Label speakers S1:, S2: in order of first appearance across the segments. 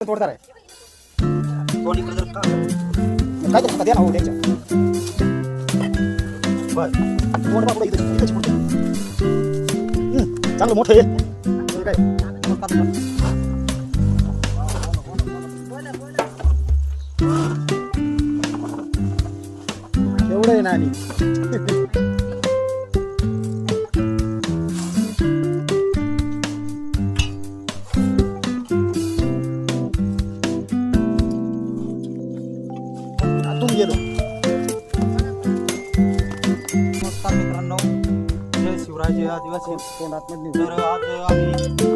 S1: तोडदार आहे काय तो द्या ना हो त्यांच्या?
S2: बर.
S1: तोंड बाबा इथं इथंच मोठं चांगलं मोठं आहे. काय? एवढं आहे ना आणि
S2: शिवराजे आदिवासी
S1: तोंड आतमध्ये
S2: तर आज आम्ही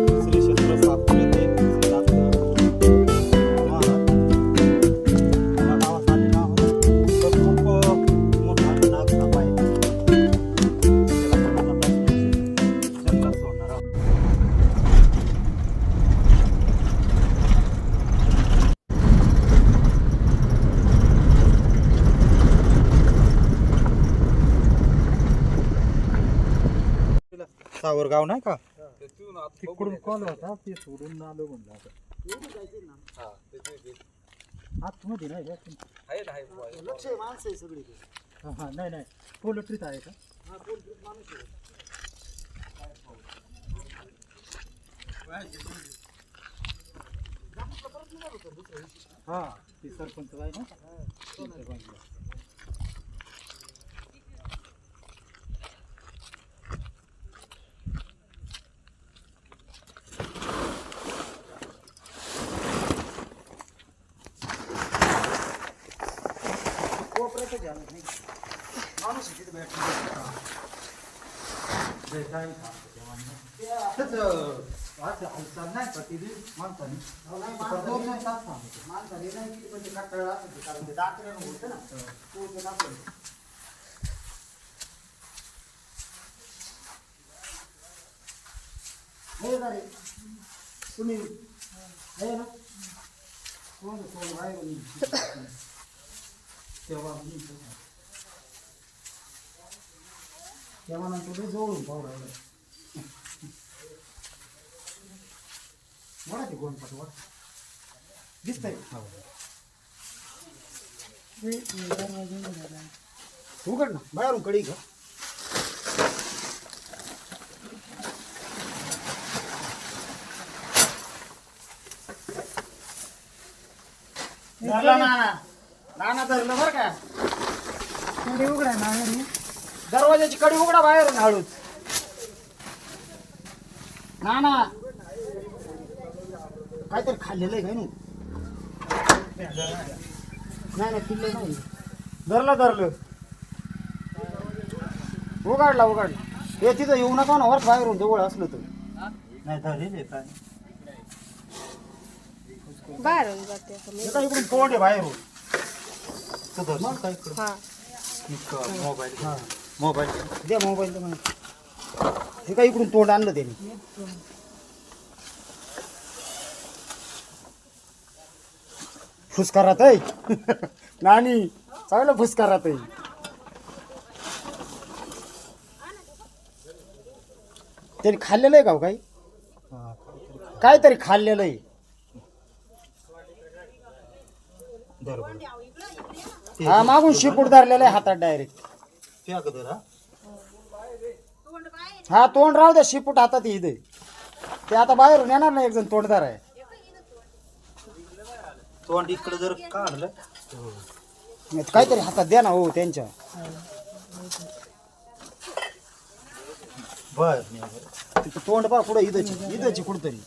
S2: सावरगाव नाही का? तिकडून कॉल होता ते सोडून आलो म्हणलं आता.
S1: आतमध्ये नाही का? लक्ष आहे, माणसं आहे सगळी हा हा नाही नाही. पोल्ट्रीत आहे का? हा ते सरपंच आहे ना? कोपऱ्यातच आहे नाही. माणूस आहे तिथे बैठलेला. जे काय सांगतो ते माणूस. त्याच, अं, असं हालचाल नाही का तिथे माणसाने? तर दोन दोन तास सांगतो. माणसाने नाही किती पण ते कंटाळा असेल ते, कारण ते दाखल्यानं होतं ना. तो ते दाखलं. हे का रे? तुम्ही हे ना कोण कोण बाहेरून तेव्हा तेव्हा नंतर ते जवळून पाहू राहिलं वडा ते कोण पाठ वडा दिसतंय उघड ना. बाहेरून कडी का धरला नाना नाना धरलं बरं का? कडी उघडा ना दरवाजाची कडी उघडा बाहेरून हळूच. नाना. काहीतरी खाल्लेलं आहे काय नाही? नाही नाही पिल्लं नाही. धरलं धरलं. उघडला उघडला. हे तिथं येऊ नका ना वर बाहेरून जवळ असलं तर.
S2: नाही धरेल आहे काय
S3: बाहेरून जाते.
S1: हे इकडून आहे बाहेरून.
S2: तू धर मग काय इकडं?
S3: हा.
S2: एक मोबाईल
S1: हा.
S2: मोबाईल
S1: द्या मोबाईल तर. हे काय इकडून तोंड आणलं त्याने? फुसकारात आहे नानी चांगलं फुसकारात आहे त्याने खाल्लेलं आहे का हो काही? काहीतरी खाल्लेलं आहे.
S2: धर बरं.
S1: हा मागून शिपूट धरलेला आहे हातात डायरेक्ट
S2: हा
S1: हा तोंड राहू द्या शिपूट हातात इथे. ते आता बाहेरून येणार ना एक जण तोंडदार आहे
S2: तोंड इकडे जर काढलं.
S1: नाही तर काहीतरी हातात द्या ना हो त्यांच्या.
S2: बर.
S1: तिथं तोंड पा पुढे इथंची इथंची कुठतरी.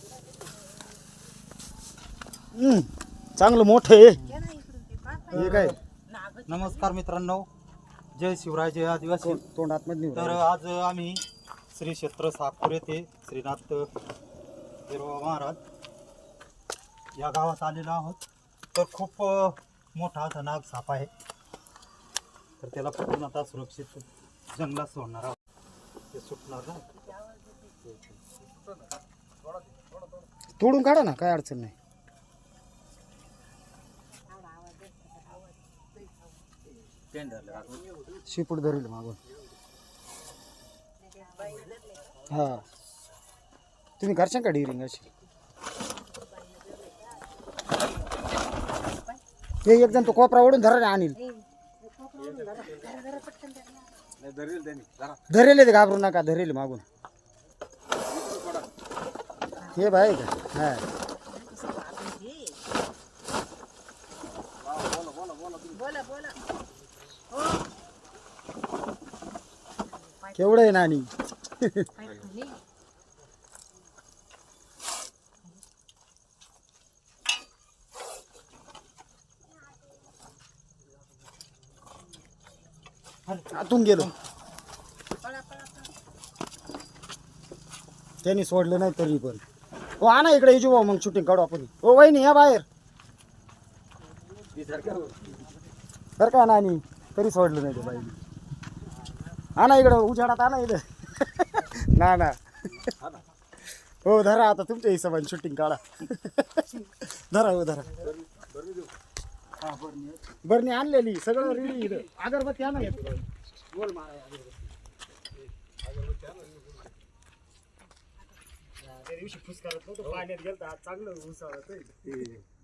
S1: हम्म, चांगलं मोठं आहे. हे काय?
S2: नमस्कार मित्रांनो. जय शिवराय जय आदिवासी.
S1: तोंड तोंड आतमध्ये
S2: तर आज आम्ही श्री क्षेत्र सागपूर येथे श्रीनाथ बिरोबा महाराज या गावात आलेलो आहोत. तर खूप मोठा असा नाग साप आहे. तर त्याला पकडून आता सुरक्षित जंगलात सोडणार आहोत. ते सुटणार ना
S1: तोडून काढा ना काय अडचण नाही. शिपूट धरेल मागून. हा. तुम्ही करशाल का डिरिंग अशी? हे एक जण तो कोपरा ओढून धरा आणील. धरेल ते घाबरू नका धरेल मागून. हे बाय का? हा. केवढं आहे नानी आतून गेलो. त्यांनी सोडलं नाही तरी पण. हो आणा इकडे येजू भाऊ मग शूटिंग काढू आपण. हो वहिनी या बाहेर. बरं का नानी तरी सोडलं नाही ते बाईने. आणा इकडं उजाडात आणा इकडं ना ना हो धरा आता तुमच्या हिशोबाने शूटिंग काढा धरा हो धरा बरणी आणलेली सगळं रेडी इथं अगरबत्ती आणा एक. गोल मारा या अगरबत्ती. हा, त्या दिवशी फुस करत नव्हतं पाण्यात गेलं आज चांगलं उसाळत
S2: ते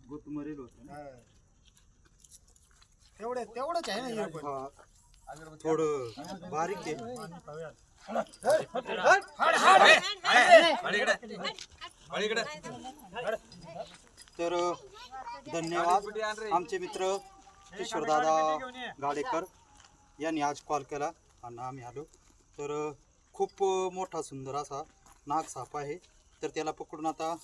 S2: गुत मरेल होतं.
S1: तेवढे तेवढंच आहे ना हे पण.
S2: थोडं बारीक आहे. तर धन्यवाद आमचे मित्र किशोरदादा गाडेकर यांनी आज कॉल केला आणि आम्ही आलो. तर खूप मोठा सुंदर असा नाग साप आहे. तर त्याला पकडून आता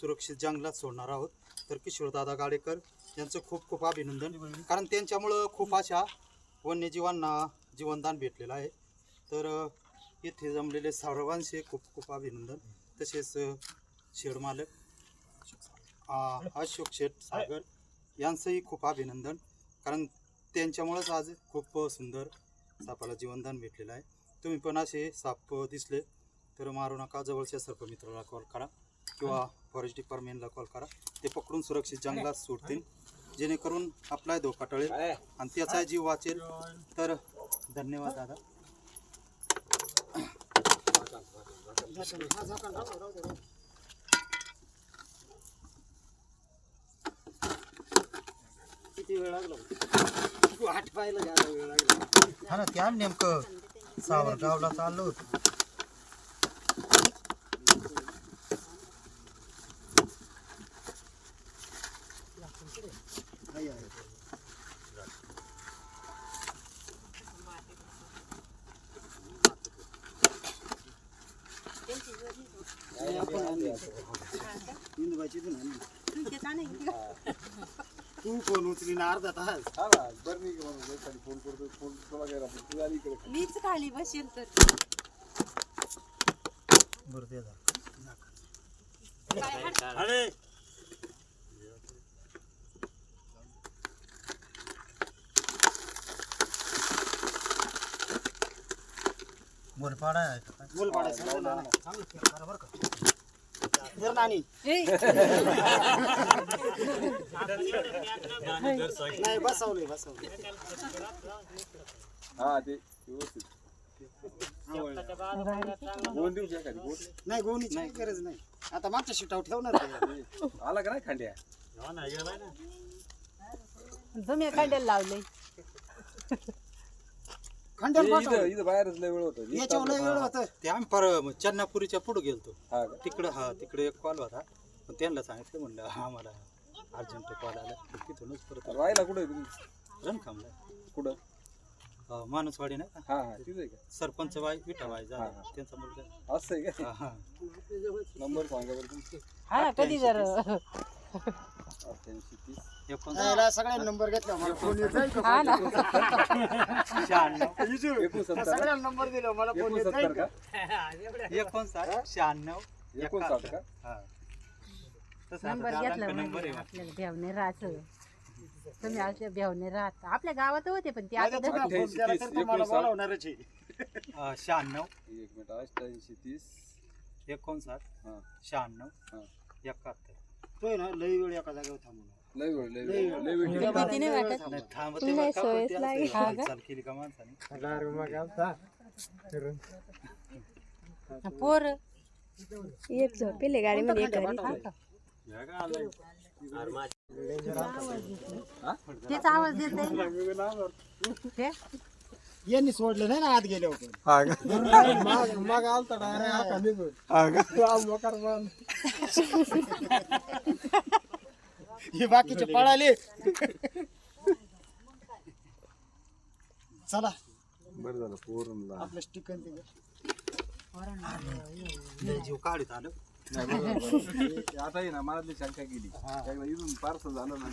S2: सुरक्षित जंगलात सोडणार आहोत. तर किशोरदादा गाडेकर यांचं खूप खूप अभिनंदन. कारण त्यांच्यामुळं खूप अशा वन्यजीवांना जीवनदान भेटलेलं आहे. तर इथे जमलेले सर्वांचे खूप खूप अभिनंदन. तसेच शेड मालक अशोक शेठ सागर यांचंही खूप अभिनंदन. कारण त्यांच्यामुळंच आज खूप सुंदर सापाला जीवनदान भेटलेलं आहे. तुम्ही पण असे साप दिसले तर मारू नका. जवळच्या सर्पमित्राला कॉल करा किंवा फॉरेस्ट डिपार्टमेंटला कॉल करा. ते पकडून सुरक्षित जंगलात सोडतील. जेणेकरून आपला धोका टळेल आणि त्याचा जीव वाचेल. तर धन्यवाद दादा.
S1: किती वेळ लागला? आठवायला जादा वेळ लागला.
S2: हा ना त्या नेमकं सावरगावला चाललो होतो
S1: आहे, आहे. नाही, आपण आणली. इंदुबाईची पण आणली. तू फोन उचली ना अर्धा तास
S3: मीच खाली बसेल तर
S2: बरं दे जरा. बोलपाडा आहे का काय?
S1: बोल पाडायचं ना, ना, ना. चांगलं खेळ करा बरं का. धर नानी. नाही बसवले बसवले
S4: हा ते व्यवस्थित. दोन दिवस एखादी
S1: नाही गोणीची काही गरज नाही. आता मागच्या शिटावर ठेवणार ते.
S4: आला का नाही खांड्या?
S3: तुम्ही काढायला लावले
S4: इथं. इथं बाहेरच लय वेळ होतो.
S1: याच्यावर लय वेळ होतं.
S2: ते आम्ही पर चन्नापुरीच्या पुढे गेलतो.
S4: हा का?
S2: तिकडं हा तिकडे एक कॉल होता. पण त्यांना सांगितलं म्हणलं हा मला अर्जंट कॉल आला. तर तिथूनच परत
S4: राहिला कुठे तुम्ही?
S2: रणखामला
S4: कुठं?
S2: अं, मानसवाडी नाही का?
S4: हा हा तिथं आहे का?
S2: सरपंच झाला.
S4: हा, हा.
S2: त्यांचा मुलगा.
S4: असं आहे का?
S2: हा, हा.
S4: नंबर सांगा बरं तुमचं.
S3: हा ना कधी जर
S4: अठ्ठ्याऐंशी तीस
S2: एकोणसाठ
S1: याला सगळ्यांनी नंबर घेतला मला. फोन येत जाईल का?
S3: हा ना.
S2: शहाण्णव.
S4: एकोणसत्तर.
S1: नंबर दिला मला. फोन येत जाईल
S4: एकोणसत्तर
S1: का?
S4: का?
S2: एकोणसाठ शहाण्णव
S4: एकोणसाठ का?
S2: हा. तसं आता
S3: नंबर घेतला
S2: नंबर
S3: म्हणजे
S2: आहे.
S3: आपल्याला भेवणे राहत. तुम्ही आमच्या भेवणे राहत. आपल्या गावात होते पण ते
S1: माझ्या
S3: आता
S1: तुम्ही फोन
S4: अठ्ठ्याऐंशी,
S1: केला
S4: तीस,
S1: तर तुम्हाला
S4: एकोणसाठ.
S1: बोलावणारच आहे.
S2: अं, शहाण्णव.
S4: एक मिनिट अठ्ठ्याऐंशी तीस.
S2: एकोणसाठ.
S4: हा.
S2: शहाण्णव.
S4: हा.
S2: एकाहत्तर.
S1: तो आहे ना लई वेळ एका जागेवर थांबून
S4: लय वेळ लय
S1: लय
S4: वेळ
S1: वेळ.
S4: लय वेळ
S1: त्या
S3: भीती नाही
S1: बाजूला
S3: वाटत?
S1: थांबून.
S2: नाही थांबते
S3: नाही,
S2: बरं का, पण
S3: सवयच
S2: ते असं
S3: लागली. हा का?
S2: हालचाल केली का माणसाने
S3: पोर
S5: एक झोपेले गाडीमध्ये एक घरी?
S3: तेच आवाज देत ते
S1: यांनी सोडलं नाही ना आत गेले होते.
S5: मग आलता डायरेक्ट मान
S1: हे बाकीचे पळाले. चला.
S4: बरं झालं पोरून
S1: आपलं स्टिकन
S2: जीव काढीत आलं.
S4: आता ये ना मनातली शंका गेली एकदा इथून पार्सल झालं ना.